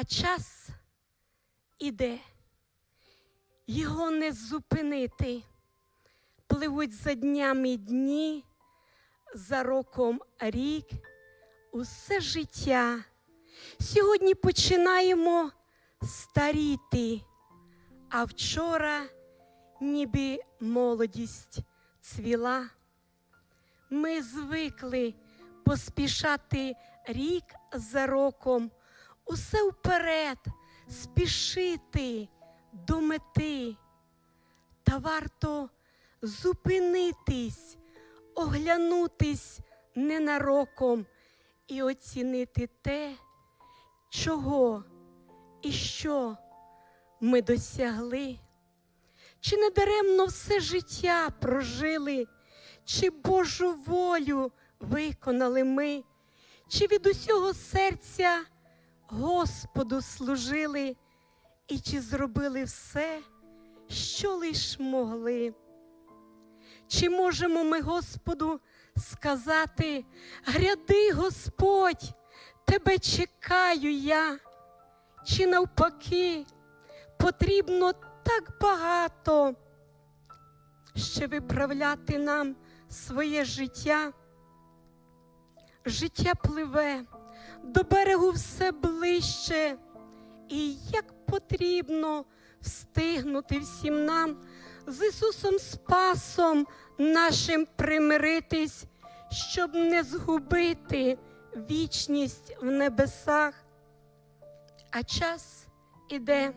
А час іде, його не зупинити. Пливуть за днями дні, за роком рік, усе життя. Сьогодні починаємо старіти, а вчора ніби молодість цвіла. Ми звикли поспішати рік за роком, усе вперед спішити до мети. Та варто зупинитись, оглянутись ненароком і оцінити те, чого і що ми досягли. Чи не даремно все життя прожили, чи Божу волю виконали ми, чи від усього серця Господу служили, і чи зробили все, що лиш могли? Чи можемо ми Господу сказати, гряди, Господь, тебе чекаю я, чи навпаки потрібно так багато ще виправляти нам своє життя? Життя пливе, до берегу все ближче, і як потрібно встигнути всім нам з Ісусом Спасом нашим примиритись, щоб не згубити вічність в небесах. А час іде.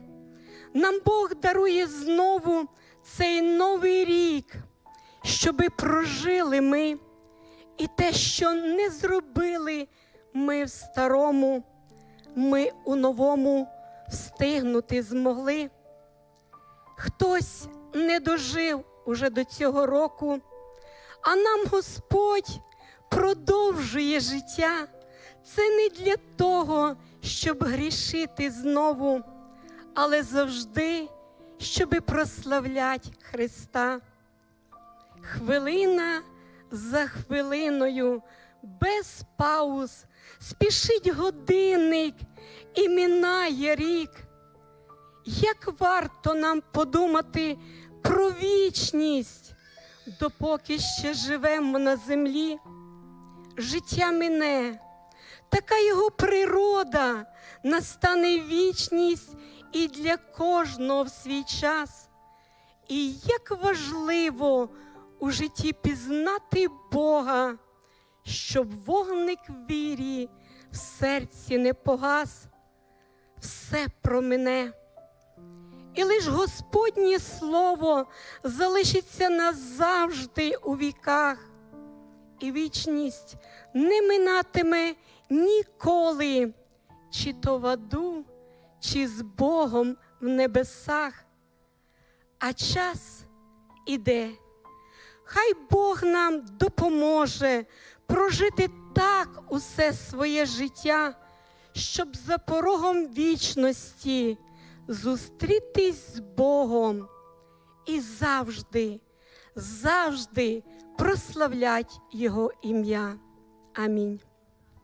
Нам Бог дарує знову цей новий рік, щоби прожили ми, і те, що не зробили ми в старому, ми у новому встигнути змогли. Хтось не дожив уже до цього року, а нам Господь продовжує життя. Це не для того, щоб грішити знову, але завжди, щоби прославлять Христа. Хвилина за хвилиною, без пауз, спішить годинник і минає рік. Як варто нам подумати про вічність, допоки ще живемо на землі, життя мине, така його природа, настане вічність і для кожного в свій час. І як важливо у житті пізнати Бога, щоб вогник вірі в серці не погас, все промине. І лиш Господнє Слово залишиться назавжди у віках, і вічність не минатиме ніколи, чи то в аду, чи з Богом в небесах. А час іде. Хай Бог нам допоможе прожити так усе своє життя, щоб за порогом вічності зустрітись з Богом і завжди, завжди прославлять Його ім'я. Амінь.